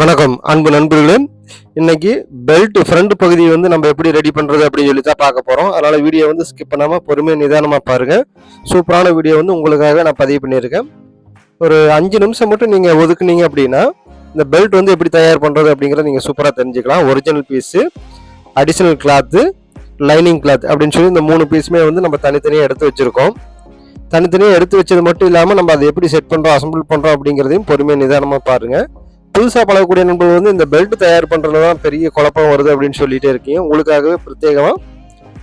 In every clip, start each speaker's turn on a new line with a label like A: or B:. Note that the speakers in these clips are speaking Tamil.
A: வணக்கம் அன்பு நண்பர்களே. இன்னைக்கு பெல்ட் ஃப்ரண்ட் பகுதி வந்து நம்ம எப்படி ரெடி பண்ணுறது அப்படின்னு சொல்லி தான் பார்க்க போகிறோம் அதனால் வீடியோ வந்து ஸ்கிப் பண்ணாமல் பொறுமையாக நிதானமாக பாருங்கள் சூப்பரான வீடியோ வந்து உங்களுக்காக நான் பதிவு பண்ணியிருக்கேன். ஒரு அஞ்சு நிமிஷம் மட்டும் நீங்கள் ஒதுக்குனீங்க அப்படின்னா இந்த பெல்ட் வந்து எப்படி தயார் பண்ணுறது அப்படிங்கிறத நீங்கள் சூப்பராக தெரிஞ்சுக்கலாம். Original piece additional cloth lining cloth அப்படின்னு சொல்லி இந்த மூணு பீஸுமே வந்து நம்ம தனித்தனியாக எடுத்து வச்சுருக்கோம். தனித்தனியாக எடுத்து வச்சது மட்டும் இல்லாமல் நம்ம அதை எப்படி செட் பண்ணுறோம் அசம்பிள் பண்ணுறோம் அப்படிங்கிறதையும் பொறுமையாக நிதானமாக பாருங்கள் புதுசாக பழகக்கூடிய நண்பர்கள் வந்து இந்த பெல்ட் தயார் பண்ணுறது தான் பெரிய குழப்பம் வருது அப்படின்னு சொல்லிட்டே இருக்கீங்க. உங்களுக்காகவே பிரத்யேகமாக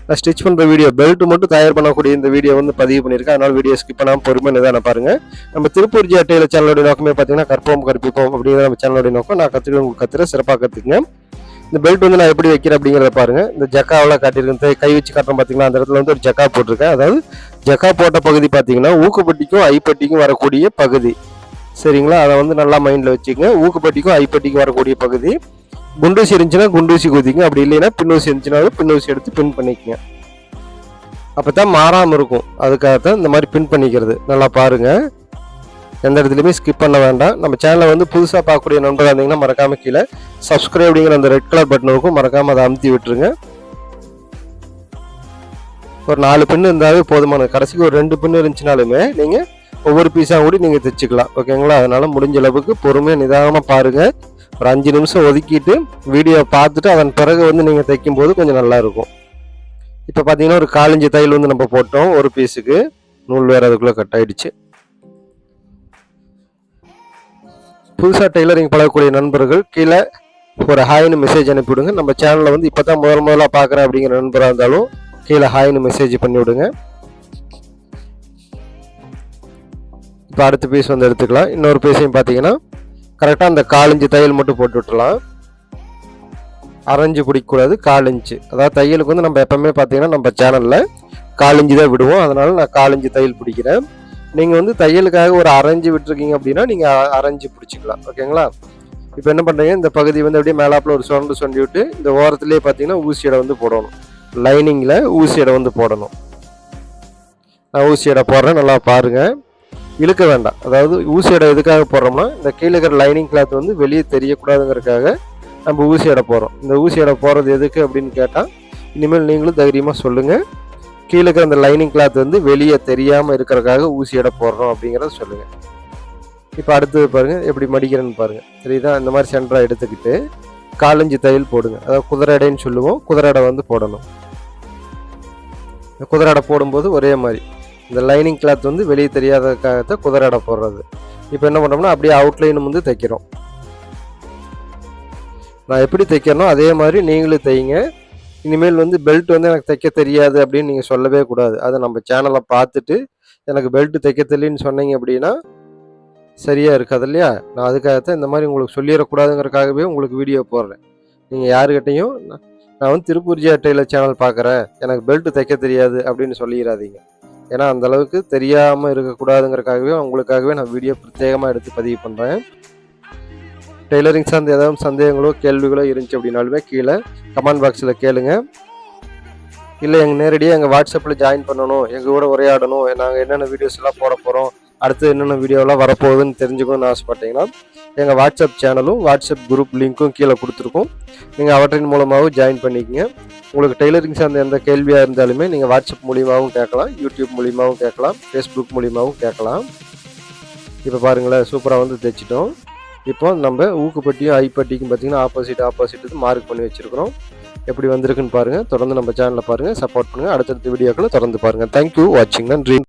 A: நான் ஸ்டிச் பண்ணுற வீடியோ பெல்ட் மட்டும் தயார் பண்ணக்கூடிய இந்த வீடியோ வந்து பதிவு பண்ணியிருக்கேன். அதனால் வீடியோ ஸ்கிப் பண்ணாமல் பொறுமை நிதானம் பாருங்க. நம்ம திருப்பூர் ஜி அட்டையில் சேனலோட நோக்கமே பார்த்தீங்கன்னா கற்போம் கற்பிப்போம் அப்படிங்கிற நம்ம சேனலோட நோக்கம். நான் கற்றுக்க உங்களுக்கு கற்றுற சிறப்பாக கற்றுக்குங்க இந்த பெல்ட் வந்து நான் எப்படி வைக்கிறேன் அப்படிங்கிறத பாருங்க. இந்த ஜக்காவில் காட்டியிருக்கேன் கை வச்சு காட்டுறோம் பார்த்தீங்களா? அந்த இடத்துல வந்து ஒரு ஜக்கா போட்டிருக்கேன். அதாவது ஜக்கா போட்ட பகுதி பார்த்தீங்கன்னா ஊக்குப்பட்டிக்கும் ஐப்பட்டிக்கும் வரக்கூடிய பகுதி. சரிங்களா? அதை வந்து நல்லா மைண்டில் வச்சுக்கோங்க. ஊக்குப்பட்டிக்கும் ஐப்பட்டிக்கும் வரக்கூடிய பகுதி. குண்டூசி இருந்துச்சுன்னா குண்டூசி குதிங்க. அப்படி இல்லைன்னா பின்னூசி இருந்துச்சுனாலும் பின்னூசி எடுத்து பின் பண்ணிக்கங்க. அப்போ தான் மாறாமல் இருக்கும் அதுக்காகத்தான் இந்த மாதிரி பின் பண்ணிக்கிறது. நல்லா பாருங்கள் எந்த இடத்துலையுமே ஸ்கிப் பண்ண வேண்டாம். நம்ம சேனலை வந்து புதுசாக பார்க்கக்கூடிய நண்பராக இருந்தீங்கன்னா மறக்காமல் கீழே சப்ஸ்கிரைப் அப்படிங்கிற அந்த ரெட் கலர் பட்டன் இருக்கும். மறக்காமல் அதை அமுத்தி விட்டுருங்க. ஒரு நாலு பின்னு இருந்தாலே போதுமான. கடைசிக்கு ஒரு ரெண்டு பின்னு இருந்துச்சுனாலுமே நீங்கள் ஒவ்வொரு பீஸாக கூட நீங்கள் தைச்சிக்கலாம். ஓகேங்களா அதனால் முடிஞ்ச அளவுக்கு பொறுமையாக நிதானமாக பாருங்கள் ஒரு அஞ்சு நிமிஷம் ஒதுக்கிட்டு வீடியோ பார்த்துட்டு அதன் பிறகு வந்து நீங்கள் தைக்கும் போது கொஞ்சம் நல்லா இருக்கும். இப்போ பார்த்தீங்கன்னா ஒரு காலஞ்சி தையல் வந்து நம்ம போட்டோம். ஒரு பீஸுக்கு நூல் வேறு அதுக்குள்ளே கட் ஆயிடுச்சு. புதுசாக டெய்லரிங் பழகக்கூடிய நண்பர்கள் கீழே ஒரு ஹாய்னு மெசேஜ் அனுப்பிவிடுங்க. நம்ம சேனலில் வந்து இப்போ தான் முதல் முதலாக பார்க்குறேன் அப்படிங்கிற நண்பராக இருந்தாலும் கீழே ஹாய்னு மெசேஜ் பண்ணிவிடுங்க. இப்போ அடுத்த பீஸ் வந்து எடுத்துக்கலாம். இன்னொரு பீஸையும் பார்த்தீங்கன்னா கரெக்டாக அந்த காலஞ்சு தையல் மட்டும் போட்டு விட்டுலாம் அரைஞ்சு பிடிக்கக்கூடாது காலஞ்சு. அதாவது தையலுக்கு வந்து நம்ம எப்போவுமே பார்த்தீங்கன்னா நம்ம சேனலில் காலஞ்சு தான் விடுவோம். அதனால் நான் காலஞ்சு தையல் பிடிக்கிறேன். நீங்கள் வந்து தையலுக்காக ஒரு அரைஞ்சு விட்டுருக்கீங்க அப்படின்னா நீங்கள் அரைஞ்சு பிடிச்சிக்கலாம். ஓகேங்களா? இப்போ என்ன பண்ணுறீங்க இந்த பகுதி வந்து அப்படியே மேலாப்பில் ஒரு சொண்டு சுண்டி விட்டு இந்த ஓரத்துலேயே பார்த்தீங்கன்னா ஊசியடை வந்து போடணும். லைனிங்கில் ஊசியடை வந்து போடணும். நான் ஊசியடை போடுறேன். நல்லா பாருங்கள் இழுக்க வேண்டாம். அதாவது ஊசியடை எதுக்காக போடுறோம்னா இந்த கீழே இருக்கிற லைனிங் கிளாத் வந்து வெளியே தெரியக்கூடாதுங்கிறதுக்காக நம்ம ஊசி எடை போடுறோம். இந்த ஊசி எடை போடுறது எதுக்கு அப்படின்னு கேட்டால் இனிமேல் நீங்களும் தைரியமாக சொல்லுங்கள் கீழே இருக்கிற அந்த லைனிங் கிளாத் வந்து வெளியே தெரியாமல் இருக்கிறக்காக ஊசி எடை போடுறோம் அப்படிங்கிறத சொல்லுங்கள் இப்போ அடுத்தது பாருங்கள் எப்படி மடிக்கிறேன்னு பாருங்கள் சரிதா இந்த மாதிரி சென்டராக எடுத்துக்கிட்டு காலஞ்சி தையல் போடுங்க. அதாவது குதிரை எடைன்னு சொல்லுவோம். குதிரை எடை வந்து போடணும். இந்த குதிரை எடை போடும்போது ஒரே மாதிரி. இந்த லைனிங் கிளாத் வந்து வெளியே தெரியாததுக்காகத்தான் குதிரை எடை போடுறது. இப்போ என்ன பண்ணுறோம்னா அப்படியே அவுட்லைன் வந்து தைக்கிறோம். நான் எப்படி தைக்கிறனோ அதே மாதிரி நீங்களும் தைங்க. இனிமேல் வந்து பெல்ட் வந்து எனக்கு தைக்க தெரியாது அப்படின்னு நீங்கள் சொல்லவே கூடாது. அதை நம்ம சேனலை பார்த்துட்டு எனக்கு பெல்ட் தைக்க தெரியலன்னு சொன்னீங்க அப்படின்னா சரியாக இருக்காது இல்லையா? நான் அதுக்காகத்தான் இந்த மாதிரி உங்களுக்கு சொல்லிடக்கூடாதுங்கிறதுக்காகவே உங்களுக்கு வீடியோ போடுறேன். நீங்கள் யாருக்கிட்டையும் நான் நான் வந்து திருப்பூர் ஜி அட்டையில் சேனல் பார்க்குறேன். எனக்கு பெல்ட் தைக்க தெரியாது அப்படின்னு சொல்லிடாதீங்க. ஏன்னா அந்த அளவுக்கு தெரியாமல் இருக்கக்கூடாதுங்கிறக்காகவே உங்களுக்காகவே நான் வீடியோ பிரத்யேகமாக எடுத்து பதிவு பண்ணுறேன் டெய்லரிங் சார்ந்த ஏதாவது சந்தேகங்களோ கேள்விகளோ இருந்துச்சு அப்படின்னாலுமே கீழே கமெண்ட் பாக்ஸில் கேளுங்க. இல்லை எங்கள் நேரடியாக எங்கள் வாட்ஸ்அப்பில் ஜாயின் பண்ணணும் எங்கள் கூட உரையாடணும் நாங்கள் என்னென்ன வீடியோஸ் எல்லாம் போட போகிறோம் அடுத்து என்னென்ன வீடியோலாம் வரப்போகுதுன்னு தெரிஞ்சுக்கணும்னு ஆசைப்பட்டீங்கன்னா எங்கள் வாட்ஸ்அப் சேனலும் வாட்ஸ்அப் குரூப் லிங்க்கும் கீழே கொடுத்துருக்கோம். நீங்கள் அவற்றின் மூலமாகவும் ஜாயின் பண்ணிக்கங்க. உங்களுக்கு டெய்லரிங் சார்ந்த எந்த கேள்வியாக இருந்தாலுமே நீங்கள் வாட்ஸ்அப் மூலியமாகவும் கேட்கலாம் யூடியூப் மூலியமாகவும் கேட்கலாம் ஃபேஸ்புக் மூலியமாகவும் கேட்கலாம். இப்போ பாருங்களேன் சூப்பராக வந்து தைச்சிட்டோம். இப்போ நம்ம ஊக்குப்பட்டியும் ஐப்பட்டிக்கும் பார்த்தீங்கன்னா ஆப்போசிட் ஆப்போசிட் மார்க் பண்ணி வச்சுருக்கிறோம். எப்படி வந்திருக்குன்னு பாருங்கள் தொடர்ந்து நம்ம சேனலில் பாருங்கள் சப்போர்ட் பண்ணுங்கள் அடுத்தடுத்த வீடியோக்களை தொடர்ந்து பாருங்கள் தேங்க்யூ வாட்சிங் நன்றி.